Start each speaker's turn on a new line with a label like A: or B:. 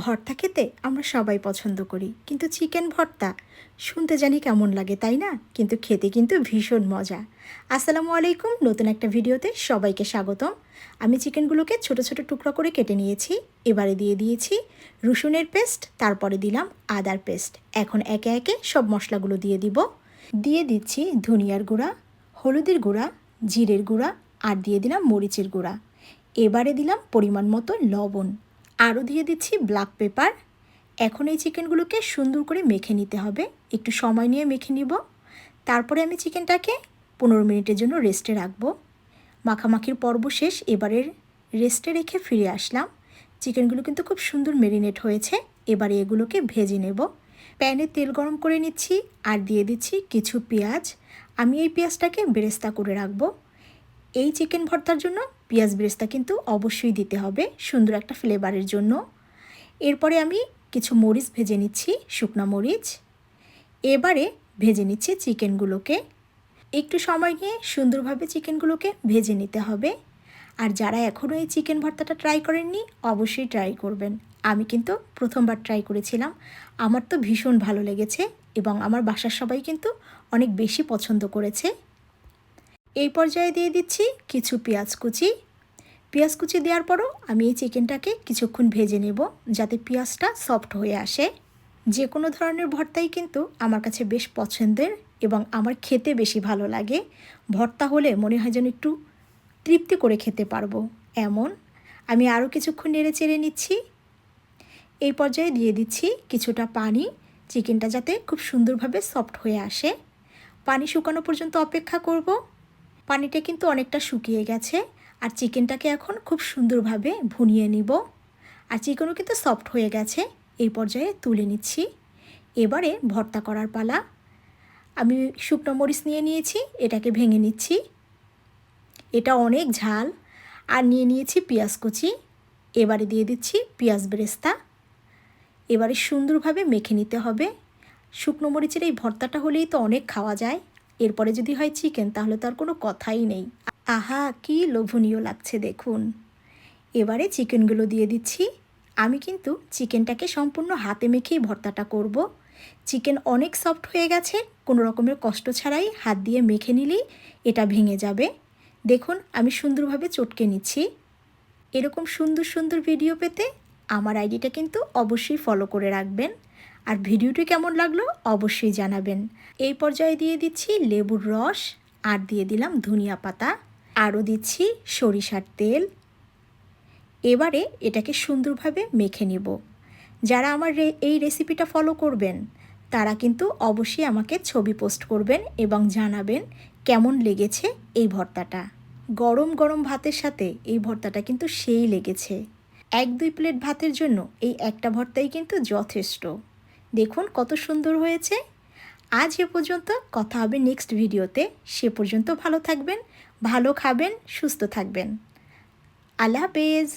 A: ভর্তা খেতে আমরা সবাই পছন্দ করি। কিন্তু চিকেন ভর্তা, শুনতে জানি কেমন লাগে, তাই না? কিন্তু খেতে কিন্তু ভীষণ মজা। আসসালামু আলাইকুম, নতুন একটা ভিডিওতে সবাইকে স্বাগতম। আমি চিকেনগুলোকে ছোট ছোট টুকরো করে কেটে নিয়েছি। এবারে দিয়ে দিয়েছি রসুনের পেস্ট, তারপরে দিলাম আদার পেস্ট। এখন একে একে সব মশলাগুলো দিয়ে দিব। দিয়ে দিচ্ছি ধনিয়ার গুঁড়া, হলুদের গুঁড়া, জিরের গুঁড়া আর দিয়ে দিলাম মরিচের গুঁড়া। এবারে দিলাম পরিমাণ মতো লবণ। আরও দিয়ে দিচ্ছি ব্ল্যাক পেপার এখন এই চিকেনগুলোকে সুন্দর করে মেখে নিতে হবে। একটু সময় নিয়ে মেখে নিব। তারপরে আমি চিকেনটাকে পনেরো মিনিটের জন্য রেস্টে রাখব। মাখামাখির পর্ব শেষ, এবারের রেস্টে রেখে ফিরে আসলাম। চিকেনগুলো কিন্তু খুব সুন্দর মেরিনেট হয়েছে। এবারে এগুলোকে ভেজে নেব। প্যানে তেল গরম করে নিচ্ছি আর দিয়ে দিচ্ছি কিছু পেঁয়াজ। আমি এই পেঁয়াজটাকে বেরেস্তা করে রাখব। এই চিকেন ভর্তার জন্য পেঁয়াজ বেরেস্তা কিন্তু অবশ্যই দিতে হবে, সুন্দর একটা ফ্লেভারের জন্য। এরপরে আমি কিছু মরিচ ভেজে নিচ্ছি, শুকনা মরিচ। এবারে ভেজে নিচ্ছি চিকেনগুলোকে। একটু সময় নিয়ে সুন্দরভাবে চিকেনগুলোকে ভেজে নিতে হবে। আর যারা এখনও এই চিকেন ভর্তাটা ট্রাই করেননি, অবশ্যই ট্রাই করবেন। আমি কিন্তু প্রথমবার ট্রাই করেছিলাম। আমার তো ভীষণ ভালো লেগেছে এবং আমার বাসার সবাই কিন্তু অনেক বেশি পছন্দ করেছে। এই পর্যায়ে দিয়ে দিচ্ছি কিছু পেঁয়াজ কুচি। পেঁয়াজ কুচি দেওয়ার পরও আমি এই চিকেনটাকে কিছুক্ষণ ভেজে নেব যাতে পেঁয়াজটা সফট হয়ে আসে। যে কোনো ধরনের ভর্তাই কিন্তু আমার কাছে বেশ পছন্দের এবং আমার খেতে বেশি ভালো লাগে। ভর্তা হলে মনে হয় যেন একটু তৃপ্তি করে খেতে পারব। এমন। আমি আরও কিছুক্ষণ নেড়ে চেড়ে নিচ্ছি। এই পর্যায়ে দিয়ে দিচ্ছি কিছুটা পানি। চিকেনটা যাতে খুব সুন্দরভাবে সফট হয়ে আসে। পানি শুকানো পর্যন্ত অপেক্ষা করব। পানিটা কিন্তু অনেকটা শুকিয়ে গেছে আর চিকেনটাকে এখন খুব সুন্দরভাবে ভুনিয়ে নিব। আর চিকেনও কিন্তু সফট হয়ে গেছে, এই পর্যায়ে তুলে নিচ্ছি। এবারে ভর্তা করার পালা। আমি শুকনো মরিচ নিয়ে নিয়েছি, এটাকে ভেঙে নিচ্ছি। এটা অনেক ঝাল। আর নিয়ে নিয়েছি পেঁয়াজ কুচি। এবারে দিয়ে দিচ্ছি পেঁয়াজ বেরেস্তা। এবারে সুন্দরভাবে মেখে নিতে হবে। শুকনো মরিচের এই ভর্তাটা হলেই তো অনেক খাওয়া যায়। এরপরে যদি হয় চিকেন, তাহলে তো আর কোনো কথাই নেই। আহা, কি লোভনীয় লাগছে দেখুন। এবারে চিকেনগুলো দিয়ে দিচ্ছি। আমি কিন্তু চিকেনটাকে সম্পূর্ণ হাতে মেখেই ভর্তাটা করব। চিকেন অনেক সফট হয়ে গেছে, কোনো রকমের কষ্ট ছাড়াই হাত দিয়ে মেখে নিলেই এটা ভেঙে যাবে। দেখুন, আমি সুন্দরভাবে চটকে নিচ্ছি। এরকম সুন্দর সুন্দর ভিডিও পেতে আমার আইডিটা কিন্তু অবশ্যই ফলো করে রাখবেন। আর ভিডিওটি কেমন লাগল অবশ্যই জানাবেন। এই পর্যায়ে দিয়ে দিচ্ছি লেবুর রস, আর দিয়ে দিলাম ধনিয়া পাতা, আরও দিচ্ছি সরিষার তেল। এবারে এটাকে সুন্দরভাবে মেখে নিব। যারা আমার এই রেসিপিটা ফলো করবেন, তারা কিন্তু অবশ্যই আমাকে ছবি পোস্ট করবেন এবং জানাবেন কেমন লেগেছে এই ভর্তাটা। গরম গরম ভাতের সাথে এই ভর্তাটা কিন্তু সেই লেগেছে। এক দুই প্লেট ভাতের জন্য এই একটা ভর্তাই কিন্তু যথেষ্ট। দেখুন কত সুন্দর হয়েছে। আজ এ পর্যন্ত কথা হবে নেক্সট ভিডিওতে। সে পর্যন্ত ভালো থাকবেন, ভালো খাবেন, সুস্থ থাকবেন। আল্লাহ হাফেজ।